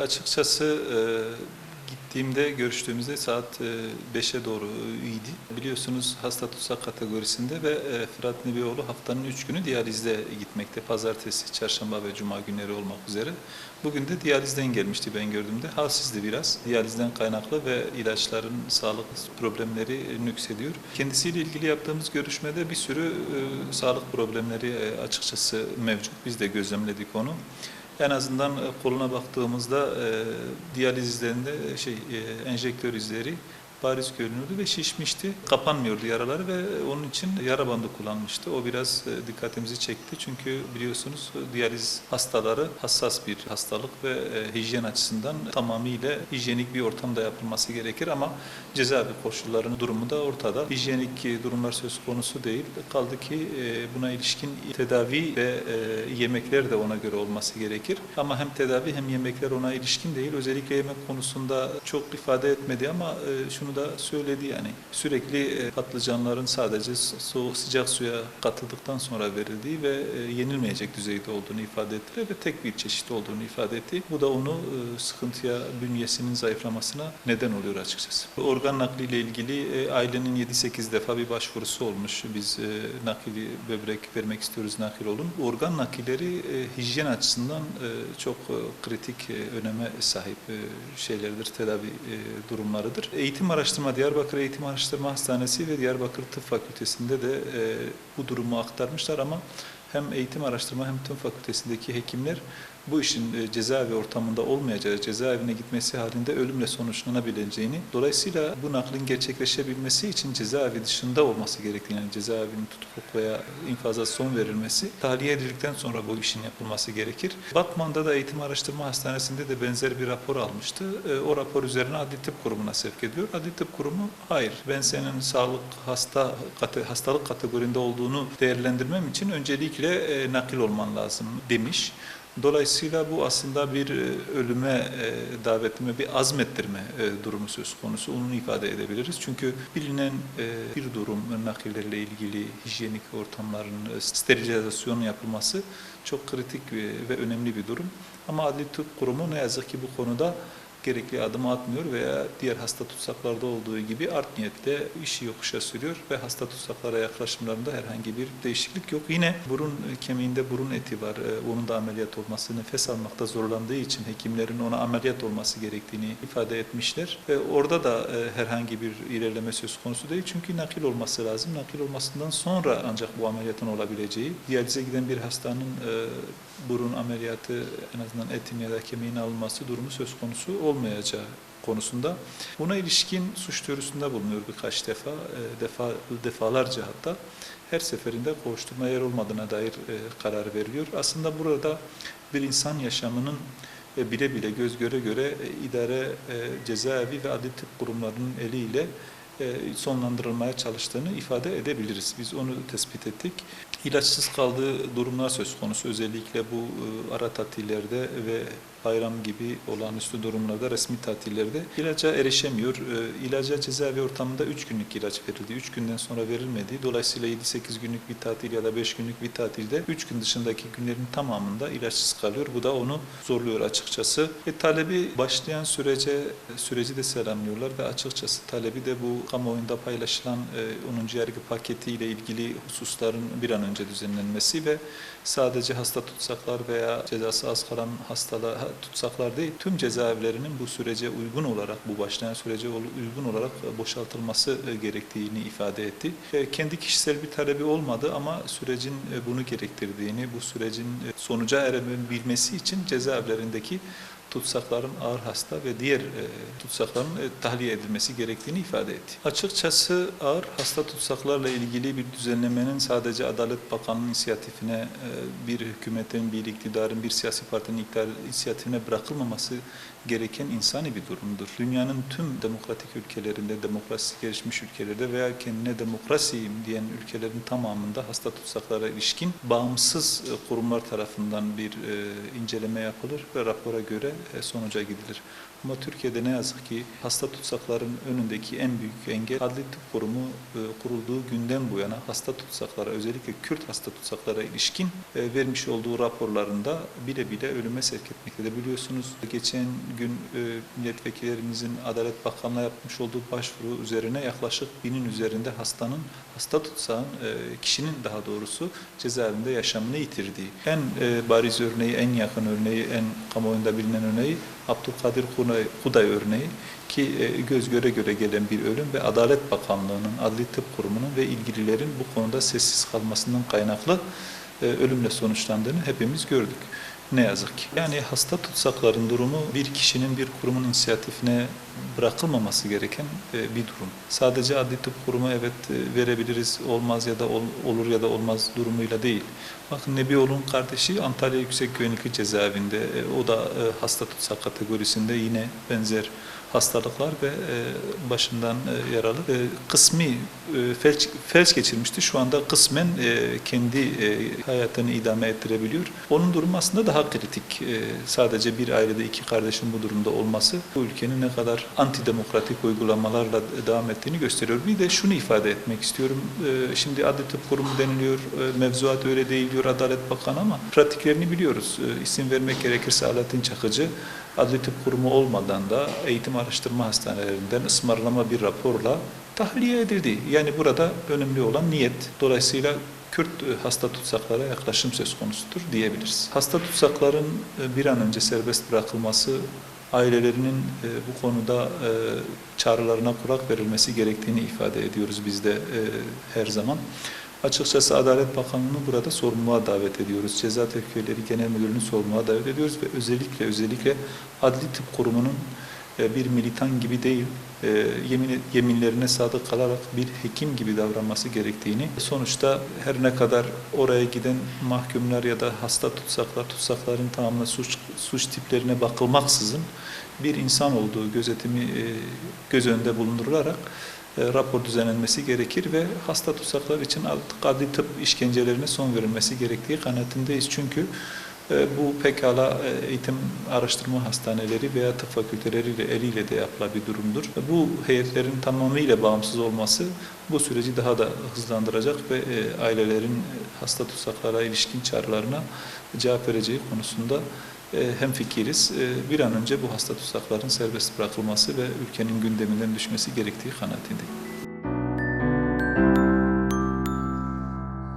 Açıkçası e, gittiğimde, görüştüğümüzde saat e, 5'e doğru iyiydi. Biliyorsunuz hasta tutsak kategorisinde ve e, Fırat Nebioğlu haftanın 3 günü diyalizde gitmekte. Pazartesi, çarşamba ve cuma günleri olmak üzere. Bugün de diyalizden gelmişti ben gördüğümde. Halsizdi biraz. Diyalizden kaynaklı ve ilaçların sağlık problemleri nüksediyor. Kendisiyle ilgili yaptığımız görüşmede bir sürü e, sağlık problemleri açıkçası mevcut. Biz de gözlemledik onu. En azından e, koluna baktığımızda e, diyaliz izlerinde e, şey e, enjektör izleri bariz görünüyordu ve şişmişti. Kapanmıyordu yaraları ve onun için yara bandı kullanmıştı. O biraz e, dikkatimizi çekti. Çünkü biliyorsunuz e, diyaliz hastaları hassas bir hastalık ve e, hijyen açısından tamamıyla hijyenik bir ortamda yapılması gerekir ama cezaevi koşullarının durumu da ortada. Hijyenik durumlar söz konusu değil. Kaldı ki buna ilişkin tedavi ve yemekler de ona göre olması gerekir. Ama hem tedavi hem yemekler ona ilişkin değil. Özellikle yemek konusunda çok ifade etmedi ama e, şunu da söyledi yani sürekli e, patlıcanların sadece soğuk sıcak suya katıldıktan sonra verildiği ve e, yenilmeyecek düzeyde olduğunu ifade ettiler ve tek bir çeşit olduğunu ifade etti. Bu da onu e, sıkıntıya, bünyesinin zayıflamasına neden oluyor açıkçası. Organ nakliyle ilgili e, ailenin 7-8 defa bir başvurusu olmuş. Biz nakili böbrek vermek istiyoruz nakil olun. Organ nakilleri hijyen açısından çok kritik öneme sahip şeylerdir, tedavi durumlarıdır. Eğitim Araştırma, Diyarbakır Eğitim Araştırma Hastanesi ve Diyarbakır Tıp Fakültesi'nde de e, bu durumu aktarmışlar ama hem eğitim araştırma hem tıp fakültesindeki hekimler bu işin e, cezaevi ortamında olmayacağı, cezaevine gitmesi halinde ölümle sonuçlanabileceğini, dolayısıyla bu naklin gerçekleşebilmesi için cezaevi dışında olması gerektiğini, yani cezaevinin tutukluk veya infaza son verilmesi, tahliye edildikten sonra bu işin yapılması gerekir. Batman'da da Eğitim Araştırma Hastanesi'nde de benzer bir rapor almıştı. E, O rapor üzerine Adli Tıp Kurumu'na sevk ediyor. Adli Tıp Kurumu, hayır ben senin sağlık, hasta, hastalık kategorinde olduğunu değerlendirmem için öncelikle e, nakil olman lazım demiş. Dolayısıyla bu aslında bir e, ölüme e, davetme, bir azmettirme e, durumu söz konusu. Onu ifade edebiliriz. Çünkü bilinen bir durum nakillerle ilgili hijyenik ortamların sterilizasyon yapılması çok kritik ve önemli bir durum. Ama Adli Tıp Kurumu ne yazık ki bu konuda gerekli adımı atmıyor veya diğer hasta tutsaklarda olduğu gibi art niyetle işi yokuşa sürüyor ve hasta tutsaklara yaklaşımlarında herhangi bir değişiklik yok. Yine burun kemiğinde burun eti var. Ee, Onun da ameliyat olması, nefes almakta zorlandığı için hekimlerin ona ameliyat olması gerektiğini ifade etmişler. Ve orada da e, herhangi bir ilerleme söz konusu değil. Çünkü nakil olması lazım. Nakil olmasından sonra ancak bu ameliyatın olabileceği. Diyalize giden bir hastanın e, burun ameliyatı en azından etin ya da kemiğin alınması durumu söz konusu olmayacağı konusunda. Buna ilişkin suç duyurusunda bulunuyor birkaç defa, e, defa defalarca hatta. Her seferinde kovuşturma yer olmadığına dair e, karar veriliyor. Aslında burada bir insan yaşamının e, bile bile göz göre göre idare, cezaevi ve adli tıp kurumlarının eliyle sonlandırılmaya çalıştığını ifade edebiliriz. Biz onu tespit ettik. İlaçsız kaldığı durumlar söz konusu. Özellikle bu e, ara tatillerde ve bayram gibi olağanüstü durumlarda, resmi tatillerde ilaca erişemiyor. E, İlaca cezaevi ortamında 3 günlük ilaç verildi. 3 günden sonra verilmedi. Dolayısıyla 7-8 günlük bir tatil ya da 5 günlük bir tatilde 3 gün dışındaki günlerin tamamında ilaçsız kalıyor. Bu da onu zorluyor açıkçası. E, talebi başlayan sürece süreci de selamlıyorlar ve açıkçası talebi de bu kamuoyunda paylaşılan e, 10. yargı paketi ile ilgili hususların bir an önce düzenlenmesi ve sadece hasta tutsaklar veya cezası az kalan hastalar tutsaklar değil tüm cezaevlerinin bu sürece uygun olarak bu başlayan sürece uygun olarak boşaltılması e, gerektiğini ifade etti. E, Kendi kişisel bir talebi olmadı ama sürecin e, bunu gerektirdiğini, bu sürecin e, sonuca erebilmesi için cezaevlerindeki tutsakların ağır hasta ve diğer e, tutsakların e, tahliye edilmesi gerektiğini ifade etti. Açıkçası ağır hasta tutsaklarla ilgili bir düzenlemenin sadece Adalet Bakanı'nın inisiyatifine, e, bir hükümetin, bir iktidarın, bir siyasi partinin inisiyatifine bırakılmaması gereken insani bir durumdur. Dünyanın tüm demokratik ülkelerinde, demokrasi gelişmiş ülkelerde veya kendine demokrasiyim diyen ülkelerin tamamında hasta tutsaklara ilişkin bağımsız e, kurumlar tarafından bir inceleme yapılır ve rapora göre sonuca gidilir. Ama Türkiye'de ne yazık ki hasta tutsakların önündeki en büyük engel Adli Tıp Kurumu e, kurulduğu günden bu yana hasta tutsaklara özellikle Kürt hasta tutsaklara ilişkin e, vermiş olduğu raporlarında bile bile ölüme sevk etmekte de biliyorsunuz. Geçen gün e, milletvekillerimizin Adalet Bakanlığı'na yapmış olduğu başvuru üzerine yaklaşık binin üzerinde hastanın, hasta tutsağın e, kişinin daha doğrusu cezaevinde yaşamını yitirdiği. En e, bariz örneği, en yakın örneği, en kamuoyunda bilinen örneği Abdülkadir Kuday, örneği ki e, göz göre göre gelen bir ölüm ve Adalet Bakanlığı'nın, Adli Tıp Kurumu'nun ve ilgililerin bu konuda sessiz kalmasından kaynaklı e, ölümle sonuçlandığını hepimiz gördük. Ne yazık ki. Yani hasta tutsakların durumu bir kişinin bir kurumun inisiyatifine bırakılmaması gereken e, bir durum. Sadece adli tıp kurumu evet e, verebiliriz olmaz ya da ol- olur ya da olmaz durumuyla değil. Bakın Nebioğlu'nun kardeşi Antalya Yüksek Güvenlikli Cezaevinde. E, O da hasta tutsak kategorisinde yine benzer hastalıklar ve başından yaralı kısmi felç, felç geçirmişti. Şu anda kısmen kendi hayatını idame ettirebiliyor. Onun durumu aslında daha kritik. E, Sadece bir ailede iki kardeşin bu durumda olması bu ülkenin ne kadar antidemokratik uygulamalarla devam ettiğini gösteriyor. Bir de şunu ifade etmek istiyorum. E, Şimdi Adli Tıp Kurumu deniliyor, e, mevzuat öyle değil diyor Adalet Bakanı ama pratiklerini biliyoruz. E, İsim vermek gerekirse Alaaddin Çakıcı Adli Tıp Kurumu olmadan da eğitim araştırma hastanelerinden ısmarlama bir raporla tahliye edildi. Yani burada önemli olan niyet. Dolayısıyla Kürt e, hasta tutsaklara yaklaşım söz konusudur diyebiliriz. Hasta tutsakların e, bir an önce serbest bırakılması, ailelerinin e, bu konuda çağrılarına kulak verilmesi gerektiğini ifade ediyoruz biz de her zaman. Açıkçası Adalet Bakanlığı'nı burada sorumluluğa davet ediyoruz. Ceza Tevkiyeleri Genel Müdürlüğü'nü sorumluluğa davet ediyoruz ve özellikle özellikle Adli Tıp Kurumu'nun bir militan gibi değil, e, yemin, yeminlerine sadık kalarak bir hekim gibi davranması gerektiğini, sonuçta her ne kadar oraya giden mahkumlar ya da hasta tutsaklar, tutsakların tamamına suç, suç tiplerine bakılmaksızın bir insan olduğu gözetimi e, göz önünde bulundurularak e, rapor düzenlenmesi gerekir ve hasta tutsaklar için adli tıp işkencelerine son verilmesi gerektiği kanaatindeyiz. Çünkü e, bu pekala e, eğitim araştırma hastaneleri veya tıp fakülteleriyle eliyle de yapılan bir durumdur. Bu heyetlerin tamamıyla bağımsız olması bu süreci daha da hızlandıracak ve e, ailelerin e, hasta tutsaklara ilişkin çağrılarına cevap vereceği konusunda e, hemfikiriz. E, Bir an önce bu hasta tutsakların serbest bırakılması ve ülkenin gündeminden düşmesi gerektiği kanaatindeyim.